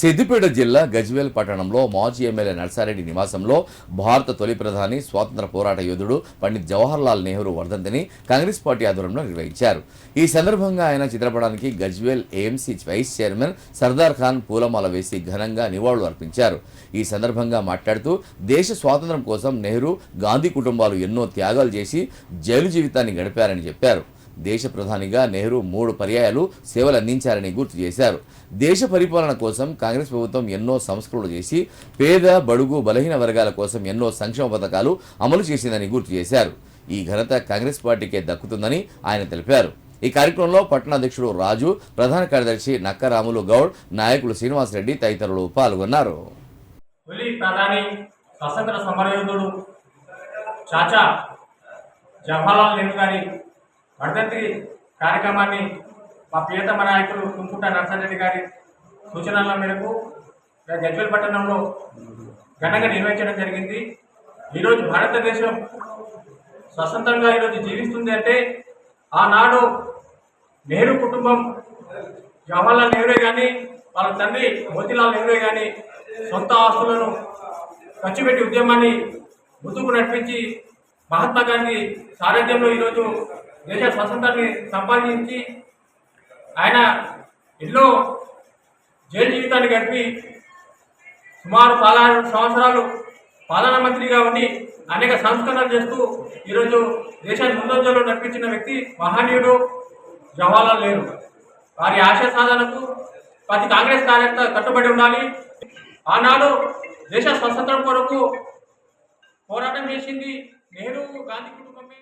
సిద్దిపేట జిల్లా గజ్వేల్ పట్టణంలో మాజీ ఎమ్మెల్యే నర్సారెడ్డి నివాసంలో భారత తొలి ప్రధాని స్వాతంత్ర పోరాట యోధుడు పండిత్ జవహర్లాల్ నెహ్రూ వర్ధంతిని కాంగ్రెస్ పార్టీ ఆధ్వర్యంలో నిర్వహించారు. ఈ సందర్భంగా ఆయన చిత్రపటానికి Gajwel AMC vice chairman Sardar Khan పూలమాల వేసి ఘనంగా నివాళులు అర్పించారు. ఈ సందర్భంగా మాట్లాడుతూ దేశ స్వాతంత్ర్యం కోసం నెహ్రూ గాంధీ కుటుంబాలు ఎన్నో త్యాగాలు చేసి జైలు జీవితాన్ని గడిపారని చెప్పారు. దేశ ప్రధానిగా నెహ్రూ మూడు పర్యాయాలు సేవలు అందించారని గుర్తు చేశారు. దేశ పరిపాలన కోసం కాంగ్రెస్ ప్రభుత్వం ఎన్నో సంస్కరణలు చేసి పేద బడుగు బలహీన వర్గాల కోసం ఎన్నో సంక్షేమ పథకాలు అమలు చేసిందని గుర్తు చేశారు. ఈ ఘనత కాంగ్రెస్ పార్టీకే దక్కుతుందని ఆయన తెలిపారు. ఈ కార్యక్రమంలో పట్టణాధ్యక్షుడు రాజు ప్రధాన కార్యదర్శి నక్కరాములు గౌడ్ నాయకులు శ్రీనివాసరెడ్డి తదితరులు పాల్గొన్నారు. ప్రధాని స్వతంత్ర సమరయోధుడు చాచా జవహర్లాల్ నెహ్రూ గారి వడదంతి కార్యక్రమాన్ని మా ప్రియతమ నాయకులు కుంకుట నరసారెడ్డి గారి సూచనల మేరకు గజ్వేల్ పట్టణంలో ఘనంగా నిర్వహించడం జరిగింది. ఈరోజు భారతదేశం స్వతంత్రంగా ఈరోజు జీవిస్తుంది అంటే ఆనాడు నెహ్రూ కుటుంబం జవహర్లాల్ నెహ్రూ కానీ వాళ్ళ తండ్రి మోతీలాల్ నెహ్రూ కానీ సొంత ఆస్తులను ఖర్చు పెట్టి ఉద్యమాన్ని ముందుకు నడిపించి మహాత్మా గాంధీ సారథ్యంలో ఈరోజు దేశ స్వతంత్రాన్ని సంపాదించి ఆయన ఎన్నో జైలు జీవితాన్ని గడిపి సుమారు పదహారు సంవత్సరాలు ప్రధాన మంత్రిగా ఉండి అనేక సంస్కరణలు చేస్తూ ఈరోజు దేశాన్ని ముందంజలో నడిపించిన వ్యక్తి మహనీయుడు జవహర్లాల్ నెహ్రూ. వారి ఆశయ సాధనకు ప్రతి కాంగ్రెస్ కార్యకర్త కట్టుబడి ఉండాలి. ఆనాడు దేశ స్వతంత్రం కొరకు పోరాటం చేసింది నెహ్రూ గాంధీ కుటుంబమే.